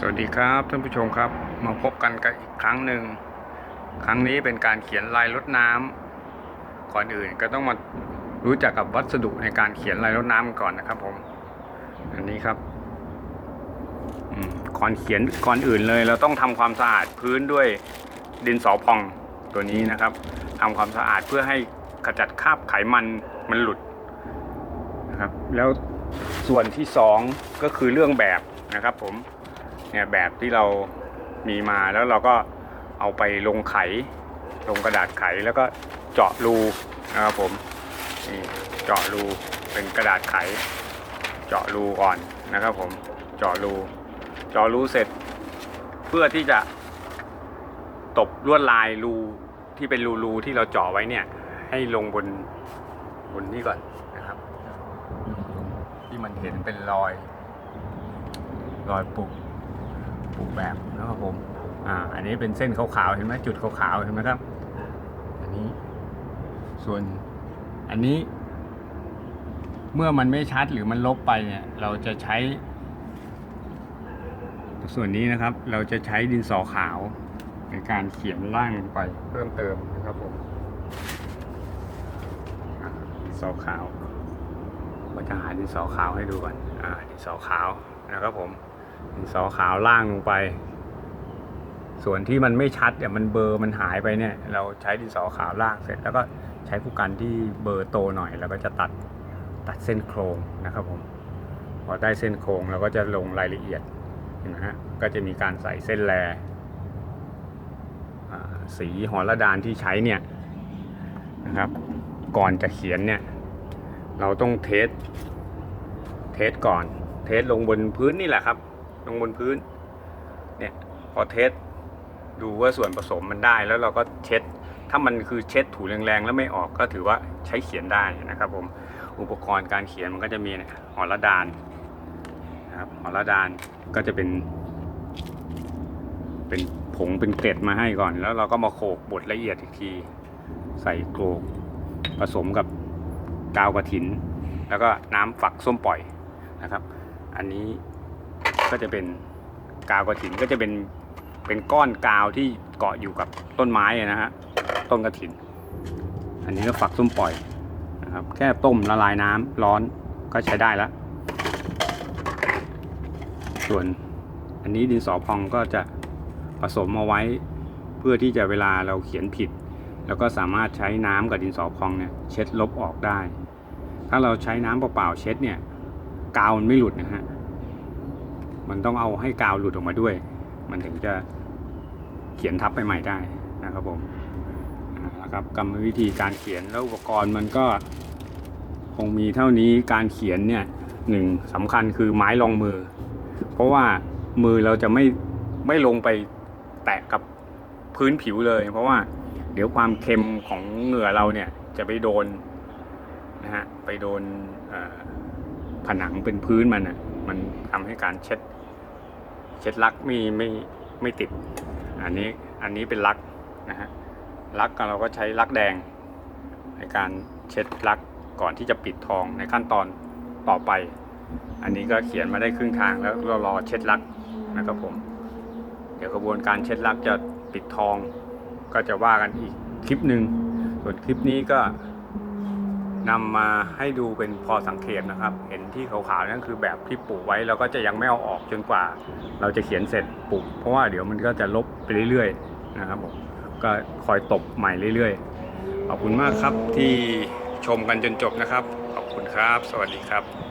สวัสดีครับท่านผู้ชมครับ มาพบกันกันอีกครั้งหนึ่ง ครั้งนี้เป็นการเขียนลายรถน้ำก่อนอื่นก็ต้องมารู้จักกับวัสดุในการเขียนลายรถน้ำก่อนนะครับผม อันนี้ครับก่อนเขียนก่อนอื่นเลย เราต้องทำความสะอาดพื้นด้วยดินสอพองตัวนี้นะครับทำความสะอาดเพื่อให้ขจัดคราบไขมันมันหลุดนะครับ แล้วส่วนที่สองก็คือเรื่องแบบนะครับผม เนี่ยแบบที่เรามีมาแล้วเราก็เอาไปลงไข ลงกระดาษไขแล้วก็เจาะรูนะครับผมนี่เจาะรูเป็นกระดาษไข เจาะรูก่อนนะครับผมเจาะรูเจาะรูเสร็จ เพื่อที่จะตบลวดลายรูที่เป็นรูรูที่เราเจาะไว้เนี่ย ให้ลงบนบนนี้ก่อนนะครับ ที่มันเห็นเป็นรอย รอยปุก ปลูกแบบนะครับผมอ่าอันนี้เป็นเส้นขาวๆเห็นไหมจุดขาวๆเห็นไหมครับ อันนี้ ส่วนอันนี้เมื่อมันไม่ชัดหรือมันลบไปเนี่ย เราจะใช้ ส่วนนี้นะครับ เราจะใช้ดินสอขาว ในการเขียนล่างไปเพิ่มเติมนะครับผมดินสอขาวว่าจะหาดินสอขาวให้ดูก่อนอ่าดินสอขาวนะครับผม ดินสอขาวล่างลงไป ส่วนที่มันไม่ชัดเนี่ยมันเบอร์มันหายไปเนี่ย เราใช้ดินสอขาวล่างเสร็จ แล้วก็ใช้ผู้กันที่เบอร์โตหน่อย แล้วก็จะตัดตัดเส้นโครงนะครับผมพอได้เส้นโครงเราก็จะลงรายละเอียดนไหมฮะก็จะมีการใส่เส้นแลอ่สีหอระดานที่ใช้เนี่ยนะครับ ก่อนจะเขียนเนี่ย เราต้องเทสเทสก่อน เทสลงบนพื้นนี่แหละครับ ลงบนพื้น เนี่ยพอเทสดูว่าส่วนผสมมันได้แล้วเราก็เช็ด ถ้ามันคือเช็ดถูแรงๆแล้วไม่ออกก็ถือว่าใช้เขียนได้นะครับ ผมอุปกรณ์การเขียนมันก็จะมีเนี่ยหอระดานนะครับหอระดานก็จะเป็น เป็นผงเป็นเกล็ดมาให้ก่อน แล้วเราก็มาโขกบดละเอียดอีกที ใส่โกรกผสมกับกาวกระถิน แล้วก็น้ำฝักส้มปล่อยนะครับ อันนี้ ก็จะเป็นกาวกระถินก็จะเป็นเป็นก้อนกาวที่เกาะอยู่กับต้นไม้นะฮะต้นกระถิน อันนี้ก็ฝักส้มปล่อยนะครับ แค่ต้มละลายน้ำร้อนก็ใช้ได้แล้ว ส่วนอันนี้ดินสอพองก็จะผสมเอาไว้เพื่อที่จะเวลาเราเขียนผิด แล้วก็สามารถใช้น้ำกับดินสอพองเนี่ยเช็ดลบออกได้ ถ้าเราใช้น้ำเปล่าๆเช็ดเนี่ยกาวมันไม่หลุดนะฮะ มันต้องเอาให้กาวหลุดออกมาด้วย มันถึงจะเขียนทับไปใหม่ได้นะครับผมนะครับกรรมวิธีการเขียนแล้วอุปกรณ์มันก็คงมีเท่านี้การเขียนเนี่ยหนึ่งสำคัญคือไม้รองมือ เพราะว่ามือเราจะไม่ไม่ลงไปแตะกับพื้นผิวเลย เพราะว่าเดี๋ยวความเค็มของเหงื่อเราเนี่ยจะไปโดนนะฮะไปโดนผนังเป็นพื้นมันอะมันทำให้การเช็ด เช็ดลักไม่ไม่ไม่ติด อันนี้อันนี้เป็นลักนะฮะลักก็เราก็ใช้ลักแดง ในการเช็ดลักก่อนที่จะปิดทองในขั้นตอนต่อไป อันนี้ก็เขียนมาได้ครึ่งทางแล้วเรารอเช็ดลักนะครับผม เดี๋ยวกระบวนการเช็ดลักจะปิดทอง ก็จะว่ากันอีกคลิปหนึ่งส่วนคลิปนี้ก็ นำมาให้ดูเป็นพอสังเกตนะครับ เห็นที่ขาวๆนั่นคือแบบที่ปลูกไว้เราก็จะยังไม่เอาออกจนกว่า เราจะเขียนเสร็จปลูก เพราะว่าเดี๋ยวมันก็จะลบไปเรื่อยๆนะครับผมก็คอยตบใหม่เรื่อยๆ ขอบคุณมากครับที่ชมกันจนจบนะครับ ขอบคุณครับ สวัสดีครับ